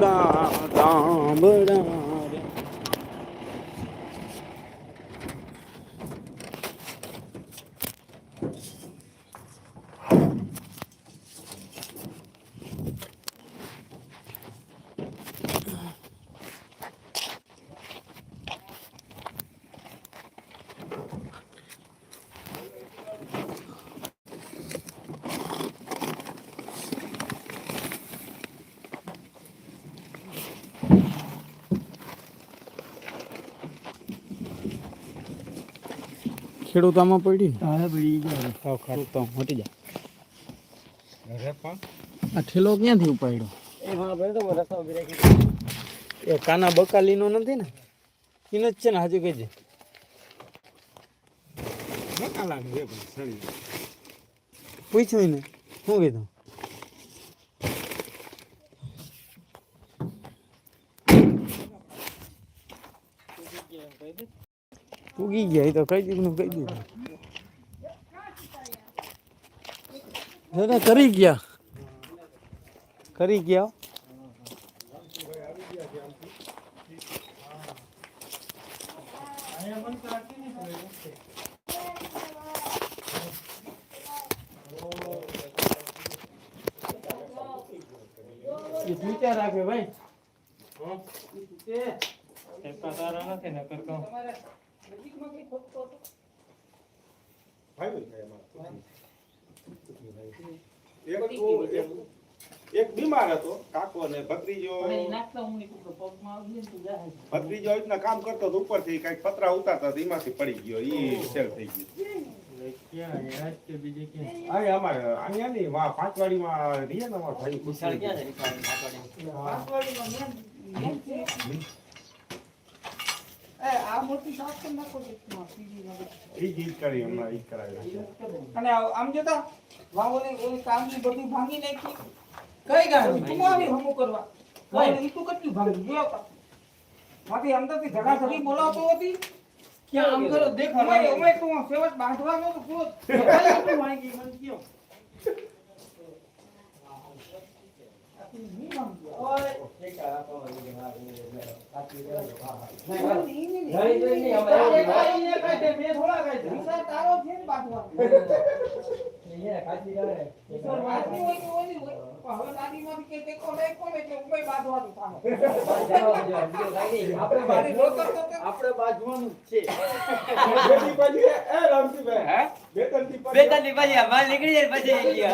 தாமடா தாமடா ખેડૂત આમાં પડી ને? હા ભાઈ જાય ખાડું તો મટી જાય આ ઠેલો ક્યાંથી ઉપાડ્યો? એ હા ભાઈ તો રસ્તા ઊભી રાખી એ કાના બકાલીનો નથી ને? એનો જ છે ને હાજુ કહેજે. પૂછ્યું ને શું કીધું? ઉગી ગયા તો કઈ દીધું કઈ દીધું. દાદા કરી ગયા? કરી ગયા? વિચાર રાખે ભાઈ સારા નથી ને કરતો ભાઈ થાય એમાં. એક તો એક- એક બીમાર હતો કાકો ને ભત્રીજો ભત્રીજો રીતના કામ કરતો હતો ઉપરથી કંઈક પતરા ઉતારતા હતા એમાંથી પડી ગયો ઈ સેલ થઈ ગયું પાંચવાડીમાં રહીએ ને અમારા ભાઈ વિશાળ ક્યાં છે જ કરી હમણાં ઈ જ કરાવી અને આમ જોતા વાવોની ઓલી કામની બધી ભાંગી નાખી. કઈ ગાડી તું આવી હમું કરવા. વાવોની ઈ તું કેટલી ભાંગી? જોયો માથી અંદરથી ધડાધડી બોલાવતો હતી. ક્યાં આમ કરો દેખો ઓય ઓય તું સેવટ બાંધવાનો તો પૂરો કઈ આટલું ભાંગી મને કયો વિશાળ તારો છે ને બાંધવાનો વિશાળ વાતની હોય તો ઓલી હોય. પણ હવે દાદીમાંથી કે ટેકો લઈ કોને કે ઉભય બાંધવાનું થાનો. મારી રોકડ તો તે- આપણે બાજવાનું છે બેતાલી પછી આ નીકળી જાય પછી.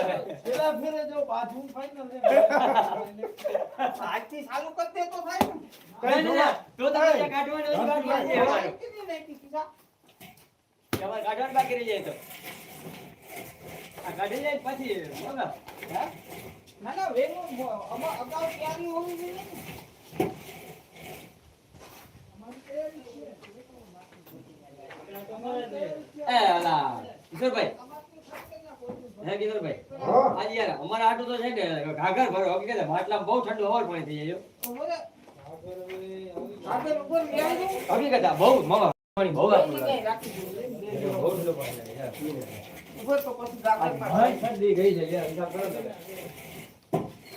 આજથી ચાલુ કરતે તો થાય હોવી કિશોરભાઈ. હે કિશોરભાઈ. આજે યાર અમારા આટલું તો છે ને ઘાઘર ભરો. હકીકત માટલામાં બહુ ઠંડુ હવાર પાણી થઈ જાય હવે આગળ ઉપર બેસજો. હકીકત આ બહુ મામા પાણી બહુ. બહુ ઠંડુ પાણી લાગે યાર. ઉપર તો પછી ભાઈ ઠંડી ગઈ છે યાર હિસાબ કરો તમે.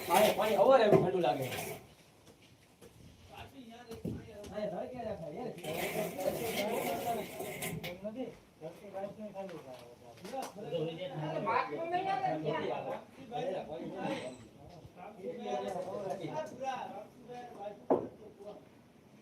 પાણી પાણી હવાર એવું ઠંડુ લાગે આવે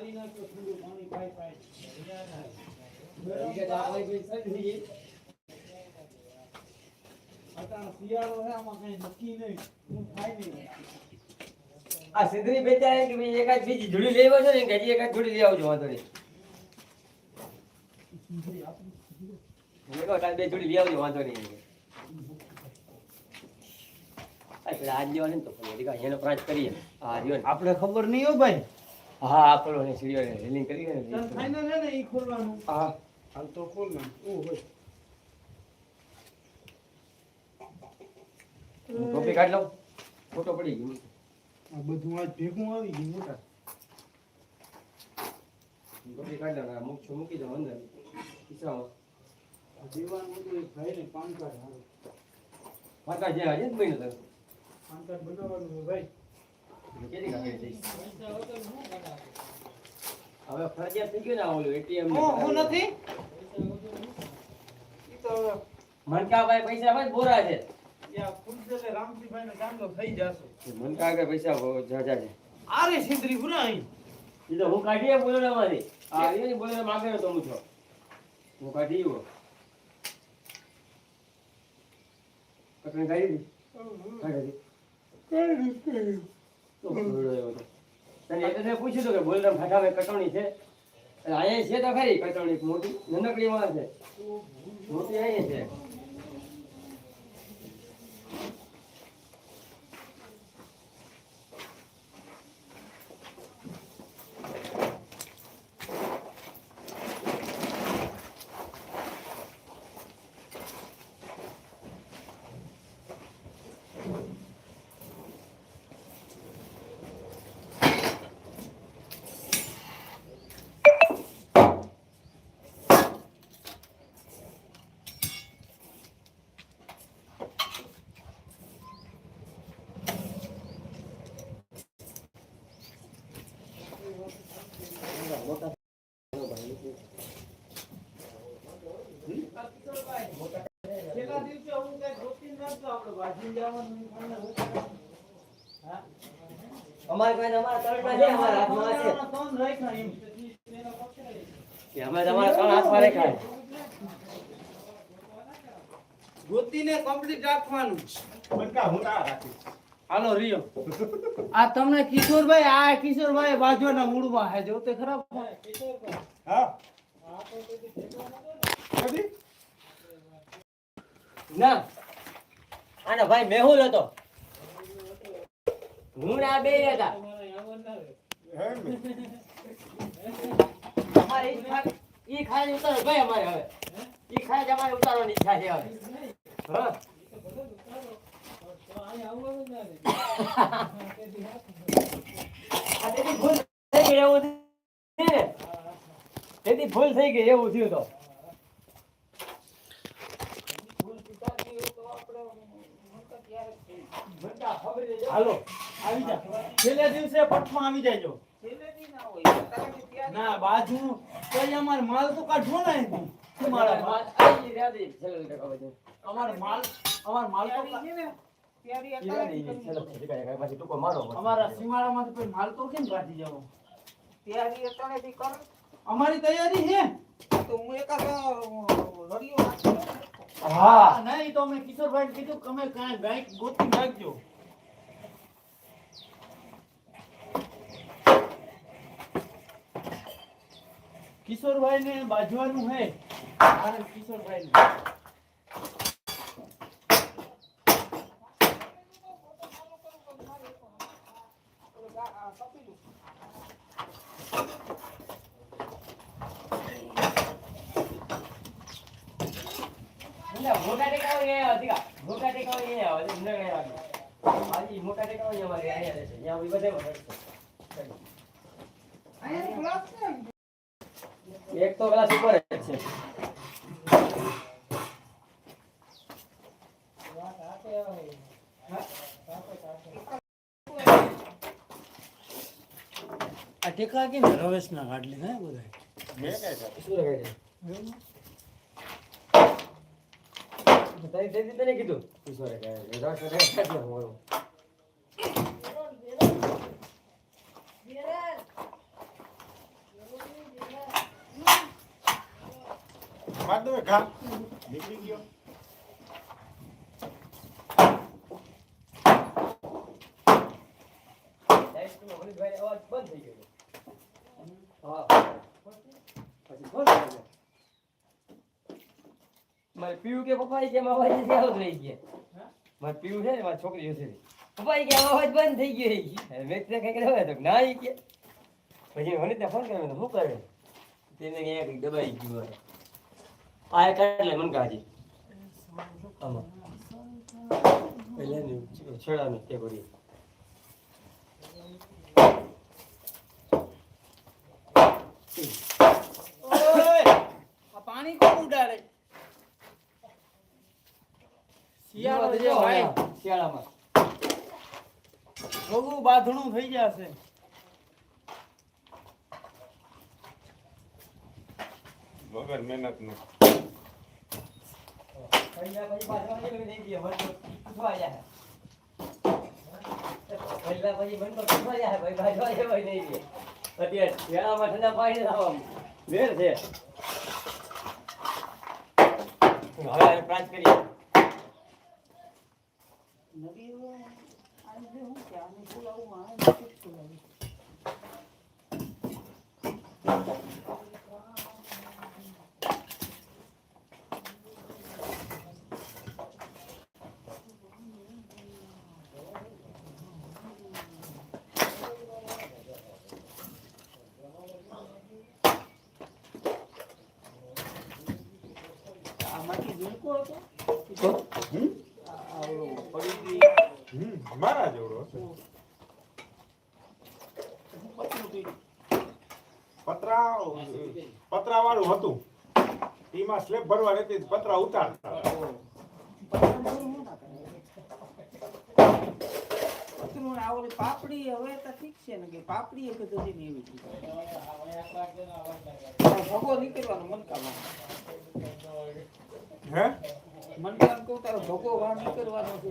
મારી નાખો થોડું પાણી પાઈ પાઈ. અત્યારે શિયાળો છે આમાં કઈ નક્કી નહીં. હું થાય નહીં આ સિદ્ધરી બેચારા કે ભાઈ એકાદ બીજી જોડી આવ્યો છો ને કે હજી એકાદ જોડી લઈ આવજો વાંધો નહીં. બે જોડી લઈ આવજો વાંધો નહીં. આપણે ખબર નહીં હો ભાઈ. હા આપણો ને સીડીઓ ને રેલિંગ કરી ને ફાઈનલ છે ને ઈ ખોલવાનું. હા હાલ તો ખોલ ને. ઓ હોય. હું ટોપી કાઢ લઉં? ફોટો પડી ગયો. આ બધું આજ ભેગું આવી ગયું મોટા. હું ટોપી કાઢ લઉં આ મૂક છું મૂકી દઉં અંદર. ખિસ્સામાં. આ દેવાનું હતું એક ભાઈને પાન કાર્ડ હાલ. પાકા જે આજે જ મહિનો થયો પાન કાર્ડ બનાવવાનું ભાઈ. હવે ફરજિયાત થઈ ગયું ને ઓલું એટીએમ હું હું નથી? ઈ મનકાભાઈ પૈસા ભાઈ બોરા છે. યા ફૂલસેલે રામજીભાઈ નો થઈ જશે. મનકા પૈસા જાજા છે. આરે સિંદરી પુરા અહીં. એ તો હું કાઢીએ બોલણામાંથી આ ને બોલણા માંગેલો તો હું છો. હું કાઢી કટણી તો. તને એટલે પૂછ્યું હતું કે બોલરામ ફાટામાં કટોણી છે. અહીંયા છે તો ખરી કટોણી મોટી નાનકડી માં છે. મોટી અહીંયા છે કેટલા દિવસે હું કઈ ગોતીને રાખજો આપણે વાંચીને જવાનું અને હા અમારે કોઈ અમારા તળમાં છે અમારા હાથમાં છે. ત્રણ રાખ્યા એમ? કે અમે તમારા ત્રણ હાથમાં રાખ્યા ગોતીને કમ્પ્લીટ રાખવાનું. બનકા હું ના રાખીશ. હાલો રિયો આ તમને કિશોરભાઈ આ કિશોરભાઈ બાજુના મૂળમાં હે જો તે ખરાબ હા. ના. આનો ભાઈ મેહુલ હતો. હું ના બે હતા? અમારે ઈ ખા- ઉતારો અમારે હવે. ઈ ખાઈ અમારે ઉતારવાની ઈચ્છા છે હવે. હા. તેથી ભૂલ થઈ ગઈ એવું થયું તો. હાલો. આવી જા. છેલ્લે દિવસે પટમાં આવી જાયજો ના બાજુ કઈ અમાર માલ તો કાઢવો ના અહીંથી. મારા માલ. અમાર માલ અમાર માલ તો અમારા સીમાડામાંથી પછી માલ તો કેમ કાઢી જાવ કર અમારી તૈયારી છે. તો હું એકાદ દઉં. હા. નહીં તો અમે કિશોરભાઈ કીધું કે અમે કાંઈ નાખજો. કિશોરભાઈ ને બાજવાનું હે. કિશોરભાઈ ને આ કપી મોટા અધિકા. મોટા આવે, મોટા અમારે અહીંયા રહેશે. અહીંયા બધે વધે એક તો ગ્લાસ ઉપર જ છે આ ટેકા કેમ રવેશ ના કાઢ લીધા હે બધા મેં કાંઈ કાઢી. શું લગાડી છે? તારી દીદી તને કીધું? ઈશ્વરે કહે રસ રહે એટલે હું માર. દો ઘા. નીકળી ગયો લાઈટનો હરીભાઈ અવાજ બંધ થઈ ગયો હા પછી ફોન કર્યો મારે પીવું કે પપ્પા ઈ કે એમાં અવાજ નથી આવતો રહી ગયા? મારે પીવું છે ને મારી છોકરી હશે પપ્પા ઈ કે આમાં અવાજ બંધ થઈ ગયો ઈ કે મેં કીધું કંઈક રહેવા દો ના ઈ કે. પછી વનિતા ફોન કર્યો મેં કીધું, શું કરે? તેને કે કંઈક દબાઈ ગયું હોય. આ એક એટલે મન કાજી આમાં. પહેલા છેડાનું તે કરી ઓય! આ પાણી કોણ ઉડાડે? શિયાળો છે ભાઈ શિયાળામાં. બહુ બાંધણું થઈ જશે. વગર મહેનતનું હવે આ કરીએ. નવી આ જે હું કે આને બોલાવું આ નથી બોલાવું આમાંથી ઝીણકો હતો હમ? પતરા પતરા વાળું હતું એમાં સ્લેબ ભરવા રહેતી પતરા ઉતારતા પાપડી હવે તો ઠીક છે ને કે પાપડી એક જ હતી ને એવી ભગો નીકળવાનો મનકામાં હે? મનકામ કહું તારો ભગો વાર નીકળવાનો છે.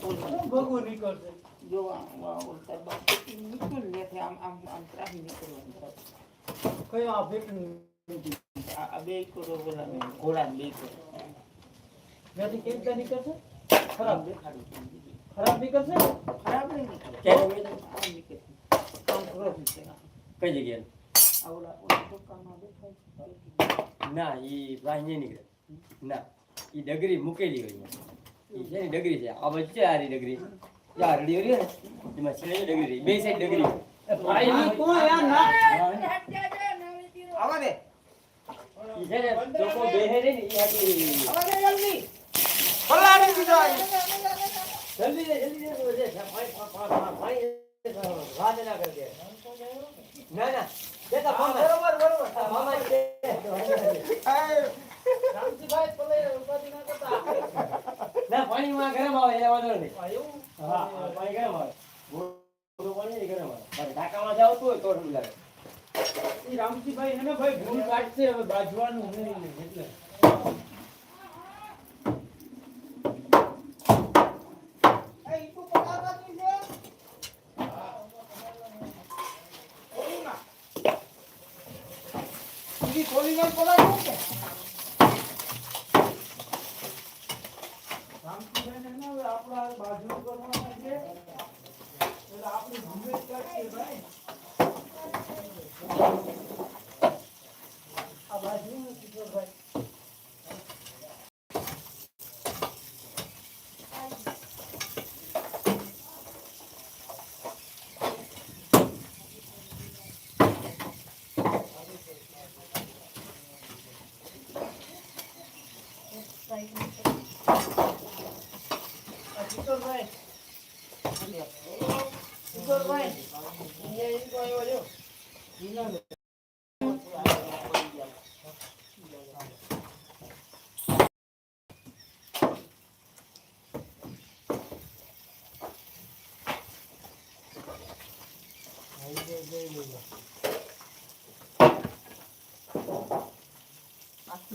શું ભોગું નીકળશે? જો આ- આ ઓલું તાર બાપ નીકળ્યું ને ત્યાંથી આમ આમ આમ ત્રાહી નીકળવાનું કયો આ ફેટ આ બે કરો પેલા ઘોડા બે કરો ત્યાંથી કેવી રીતે નીકળશે? ખરાબ. દેખાડું ખરાબ નીકળશે? ખરાબ નહીં નીકળે? આમ નીકળે. આમ ખરાબ નીકળે કઈ જગ્યાએ? આ ઓલા દુકાનમાં દેખાય છે. ના એ પ્રાંત નીકળે. ના. ઈ ડગરી મૂકેલી હોય ઈ છે ને ડગરી છે. આ વચ્ચે આ રહી ડગરી. યા રડી રહી ને એમાં છેલ્લે ડગરી. રહી બે સાઈડ ડગરી. ભાઈ ની કોણ યાર? ના. આવા દે. ઈ છે ને ચોખ્ખો બેહે રહી ને ઈ આખી આવા દે જલ્દી. પલાળી દીધો જલ્દી દે જલ્દી દે તો દે પાણી પાણી પાણી રાત ના કરજે ના ના. દેતા ફોન બરોબર બરોબર. મામા દે રામજીભાઈ પલાળી ઉપાધિ ના ના પાણીમાં ગરમ આવે એટલે વાંધો નહીં હા હા, પાણી ગરમ આવે ગોળું પાણી ગરમ આવે ઢાકામાં જાવ તો ઠંડુ લાગે રામજીભાઈ એને ભાઈ ભૂલ કાઢશે હવે બાજવાનું નહીં એટલે એ ઈ તો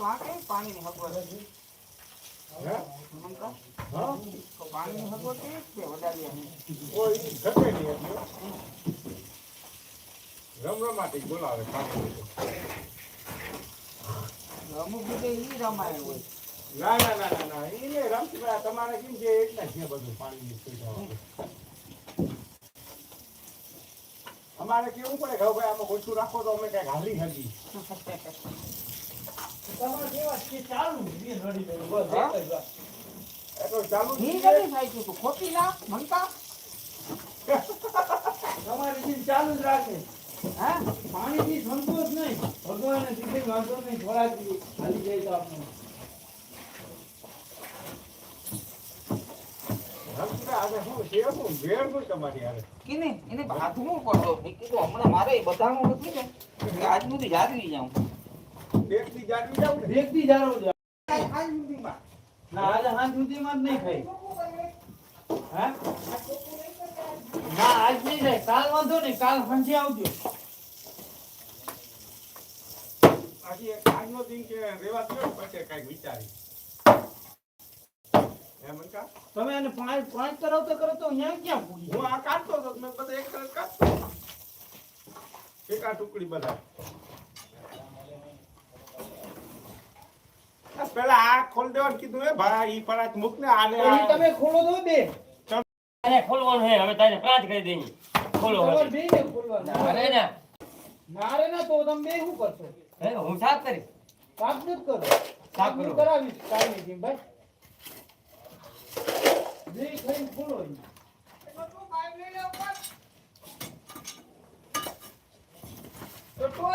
વાં કઈ પાણીની સગવડ છે? હે? મમતા? તો પાણીની સગવડ કેવી છે વધારે રમરમાટી બોલાવે અમુક જગ્યાએ ઈ રમાય હોય. ના ના ના ના ના. એને રમતી તમારે કેમ છે? એટલે છે બધું સુવિધા અમારે કેવું પડે કે ભાઈ આમાં ઓછું રાખો તો અમે કઈ હાલી હકી ખોટી ના મમતા તમારી જીભ ચાલુ જ રાખે હા પાણીથી સંતોષ નહીં ભગવાને કીધું વાંધો નહીં થોડાક હાલી જાય તો આપણે રમતી આજે શું છે શું વેર શું તમારી હારે કે ને એને બાથરૂમ પડતો હમણાં મારે બધા બધામાં નથી ને આજ આજ યાદ રહી જાઉં. દેખતી જાગવી જાવ ને. આજ સુધીમાં ના આજે હાથ સુધીમાં જ નહીં ખાઈ. હા? ના આજ નહીં થાય કાલ વાંધો નહીં કાલ સાંજે આવજો. આજનો દિન કે રેવા પછી વિચારી. તમે એને પાંચ પાંચ કરાવતો કરો તો અહીંયા ક્યાં પૂરી હું આ કાઢતો હતો મેં બધા એક તરફ કાઢતો. એકા ટુકડી બધા. પેલા આ ખોલ દેવાનું કીધું એ ભાઈ ઈ પરાત મૂક ને આને તમે ખોલો દો બે. તારે ખોલવાનું હે હવે તને પાંચ કરી દઈએ ખોલો હવે. બે ને ખોલવાના. અરે ના. મારે ના તો તમે બે શું કરશો? હે, હું સાફ કરીશ. સાફ જ કરો. સાફ કરો. હું કરાવીશ. કાલની જેમ ભાઈ. બે થઈ ખોલો ઈ. તો તો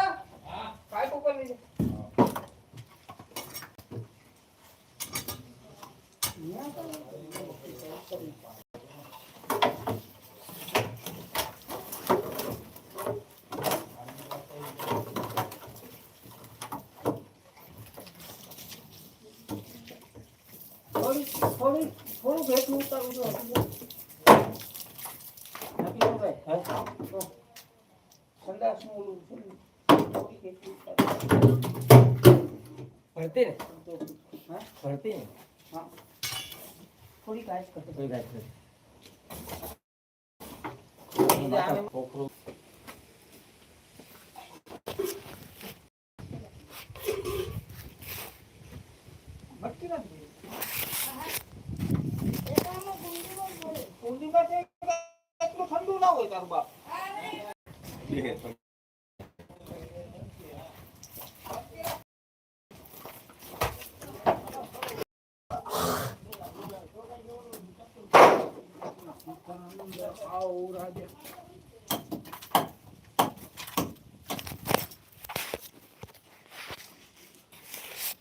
પાઇપ ઉપર લઈ જા. થોડી થોડી થોડું ભેટું ઉતારું તો નક્કી તો ભાઈ, હે? તો ઓલું છે ને, થોડી કેટલી ભરતી ને હા? ભરતી ને હા. થોડી કાંઈ